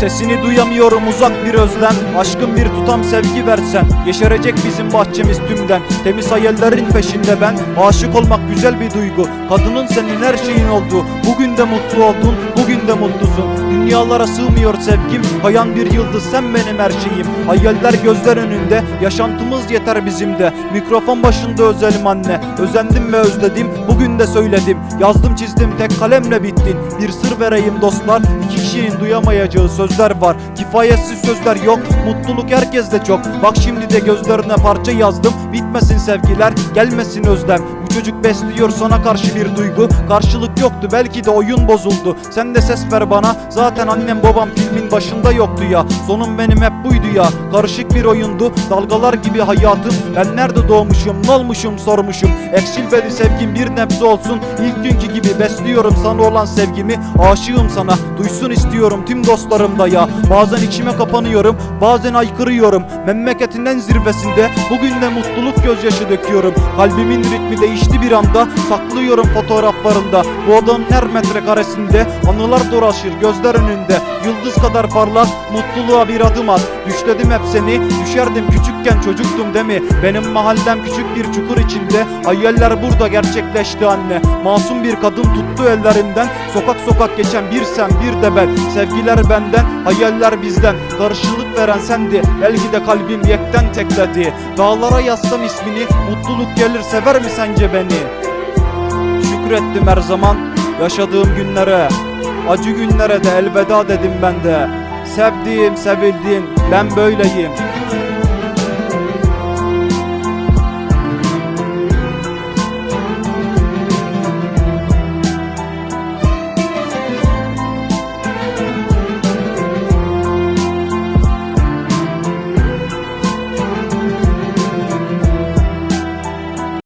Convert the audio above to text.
Sesini duyamıyorum uzak bir özlem. Aşkın bir tutam sevgi versen Yeşerecek bizim bahçemiz tümden. Temiz hayallerin peşinde ben Aşık olmak güzel bir duygu. Kadının senin her şeyin oldu Bugün de mutlu oldun Bugün de mutlusun. Dünyalara sığmıyor sevgim Kayan bir yıldız sen benim her şeyim. Hayaller gözler önünde Yaşantımız yeter bizim de. Mikrofon başında özelim anne Özendim ve özledim Bugün de söyledim. Yazdım çizdim tek kalemle bittin. Bir sır vereyim dostlar İki kişinin duyamayacağı sözler var. Kifayetsiz sözler yok. Mutluluk herkeste çok. Bak şimdi de gözlerine parça yazdım. Bitmesin sevgiler Gelmesin özlem çocuk besliyor sana karşı bir duygu. Karşılık yoktu belki de oyun bozuldu. Sen de ses ver bana. Zaten annem babam filmin başında yoktu ya. Sonum benim hep buydu ya. Karışık bir oyundu Dalgalar gibi hayatım. Ben nerede doğmuşum ne olmuşum sormuşum. Eksilmedi sevgim bir nebze olsun. İlk günkü gibi besliyorum sana olan sevgimi. Aşığım sana duysun istiyorum tüm dostlarım da ya. Bazen içime kapanıyorum bazen aykırıyorum. Memleketinden zirvesinde Bugün de mutluluk gözyaşı döküyorum. Kalbimin ritmi değişti bir anda. Saklıyorum fotoğraflarında. Bu odanın her metrekaresinde Anılar dolaşır gözler önünde. Yıldız kadar parlar mutluluğa bir adım at. Düşledim hep seni düşerdim küçükken çocuktum değil mi? Benim mahallem küçük bir çukur içinde. Hayaller burada gerçekleşti anne. Masum bir kadın tuttu ellerimden Sokak sokak geçen bir sen bir de ben. Sevgiler benden hayaller bizden. Karşılık veren sendi Belki de kalbim yekten tekledi. Dağlara yazsam ismini Mutluluk gelir sever mi sence beni? Şükrettim her zaman yaşadığım günlere. Acı günlere de elveda dedim ben de. Sevdiğim sevildiğim ben böyleyim